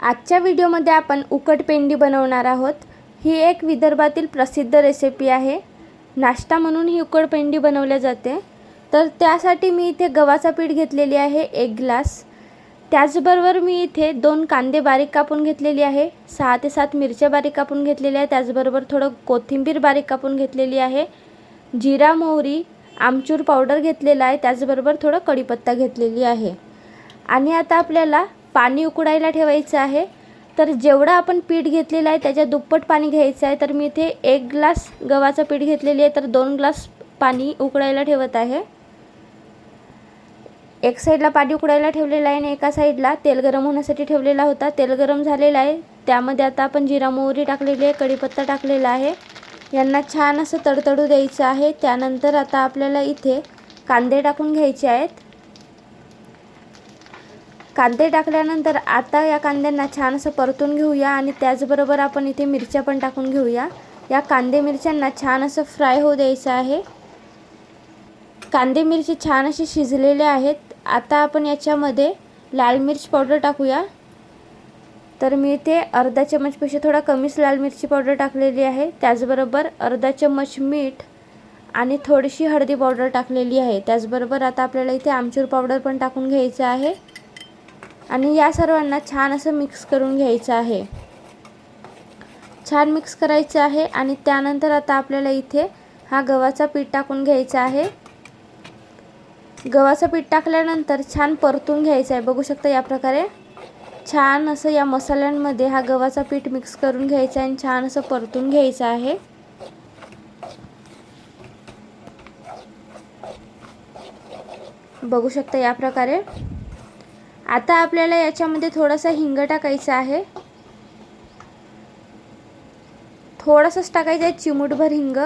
आजच्या व्हिडिओमध्ये आपण उकट पेंडी बनवणार आहोत. ही एक विदर्भातील प्रसिद्ध रेसिपी आहे. नाश्ता म्हणून ही उकड पेंडी बनवल्या जाते. तर त्यासाठी मी इथे गव्हाचा पीठ घेतलेली आहे एक ग्लास. त्याचबरोबर मी इथे दोन कांदे बारीक कापून घेतलेली आहे. सहा ते सात मिरच्या बारीक कापून घेतलेल्या आहे त्याचबरोबर थोडं कोथिंबीर बारीक कापून घेतलेली आहे. जिरा मोहरी आमचूर पावडर घेतलेला आहे. त्याचबरोबर थोडं कढीपत्ता घेतलेली आहे. आणि आता आपल्याला पाणी उकडायला ठेवायचं आहे. तर जेवढं आपण पीठ घेतलेलं आहे त्याच्या दुप्पट पाणी घ्यायचं आहे. तर मी इथे एक ग्लास गव्हाचं पीठ घेतलेली आहे. तर दोन ग्लास पाणी उकडायला ठेवत आहे. एक साईडला पाणी उकडायला ठेवलेलं आहे आणि एका साईडला तेल गरम होण्यासाठी ठेवलेला होता. तेल गरम झालेलं आहे. त्यामध्ये आता आपण जिरा मोहरी टाकलेली आहे. कढीपत्ता टाकलेला आहे. यांना छान असं तडतडू द्यायचं आहे. त्यानंतर आता आपल्याला इथे कांदे टाकून घ्यायचे आहेत. कांदे टाकल्यानंतर आता या कांद्यांना छान असं परतून घेऊया आणि त्याचबरोबर आपण इथे मिरच्या पण टाकून घेऊया. या कांदे मिरच्यांना छान असं फ्राय होऊ द्यायचं आहे. कांदे मिरची छान असे शिजलेले आहेत. आता आपण याच्यामध्ये लाल मिर्च पावडर टाकूया. तर मी इथे अर्धा चमचपेक्षा थोडा कमीच लाल मिरची पावडर टाकलेली आहे. त्याचबरोबर अर्धा चम्मच मीठ आणि थोडीशी हळदी पावडर टाकलेली आहे. त्याचबरोबर आता आपल्याला इथे आमचूर पावडर पण टाकून घ्यायचं आहे. आणि या सर्वांना छान असं मिक्स करून घ्यायचं आहे. छान मिक्स करायचं आहे आणि त्यानंतर आता आपल्याला इथे हा गव्हाचा पीठ टाकून घ्यायचा आहे. गव्हाचं पीठ टाकल्यानंतर छान परतून घ्यायचं आहे. बघू शकता या प्रकारे. छान असं या मसाल्यांमध्ये हा गव्हाचा पीठ मिक्स करून घ्यायचा आहे आणि छान असं परतून घ्यायचं आहे. बघू शकता या प्रकारे. आता आपल्याला याच्यामध्ये थोडासा हिंग टाकायचा आहे. थोडंसंच टाकायचं आहे चिमूटभर हिंग.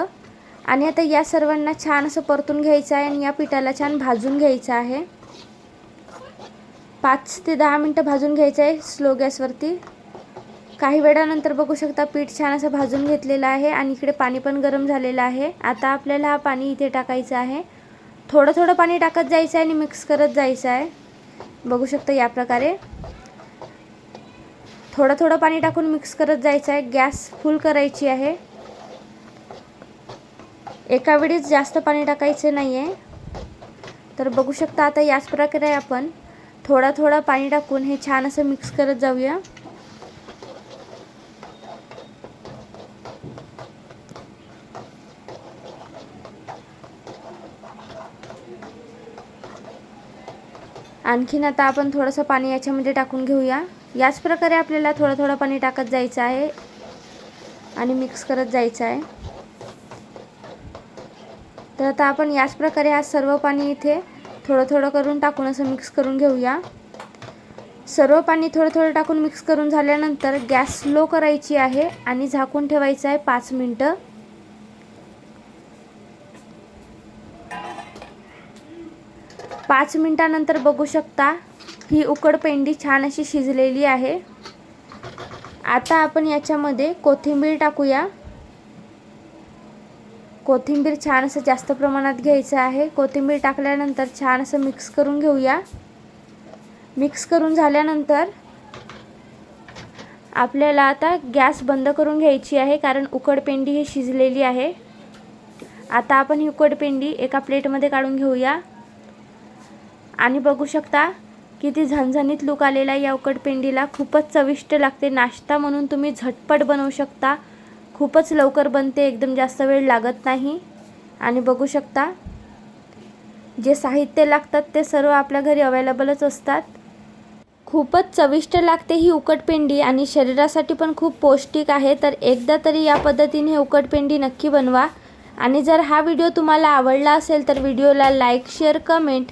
आणि आता या सर्वांना छान असं परतून घ्यायचं आहे आणि या पिठाला छान भाजून घ्यायचं आहे. पाच ते दहा मिनटं भाजून घ्यायचं आहे स्लो गॅसवरती. काही वेळानंतर बघू शकता पीठ छान असं भाजून घेतलेलं आहे आणि इकडे पाणी पण गरम झालेलं आहे. आता आपल्याला हा पाणी इथे टाकायचं आहे. थोडं थोडं पाणी टाकत जायचं आहे आणि मिक्स करत जायचं आहे. बघू शकता या प्रकारे. थोडं थोडं पाणी टाकून मिक्स करत जायचं आहे. गॅस फुल करायची आहे. एका वेळीच जास्त पाणी टाकायचं नाही आहे तर बघू शकता आता याच प्रकारे आपण थोडा थोडा पाणी टाकून हे छान असं मिक्स करत जाऊया. आणखीन आता आपण थोडंसं पाणी याच्यामध्ये टाकून घेऊया. याच प्रकारे आपल्याला थोडं थोडं पाणी टाकत जायचं आहे आणि मिक्स करत जायचं आहे. तर आता आपण याच प्रकारे आज सर्व पाणी इथे थोडं थोडं करून टाकून असं मिक्स करून घेऊया. सर्व पाणी थोडं थोडं टाकून मिक्स करून झाल्यानंतर गॅस स्लो करायची आहे आणि झाकून ठेवायचं आहे पाच मिनटं. पाच मिनटानंतर बघू शकता ही उकड पेंडी छान अशी शिजलेली आहे. आता आपण याच्यामध्ये कोथिंबीर टाकूया. कोथिंबीर छान असं जास्त प्रमाणात घ्यायचं आहे. कोथिंबीर टाकल्यानंतर छान असं मिक्स करून घेऊया. मिक्स करून झाल्यानंतर आपल्याला आता गॅस बंद करून घ्यायची आहे कारण उकडपेंडी ही शिजलेली आहे. आता आपण ही उकडपेंडी एका प्लेटमध्ये काढून घेऊया. आणि बघू शकता किती झणझणीत लूक आलेला आहे या उकडपिंडीला. खूपच चविष्ट लागते. नाश्ता म्हणून तुम्ही झटपट बनवू शकता. खूपच लवकर बनते. एकदम जास्त वेळ लागत नाही. आणि बघू शकता जे साहित्य लागतात ते सर्व आपल्या घरी अवेलेबलच असतात. खूपच चविष्ट लागते ही उकटपेंडी आणि शरीरासाठी पण खूप पौष्टिक आहे. तर एकदा तरी या पद्धतीने उकटपेंडी नक्की बनवा. आणि जर हा व्हिडिओ तुम्हाला आवडला असेल तर व्हिडिओला लाईक शेअर कमेंट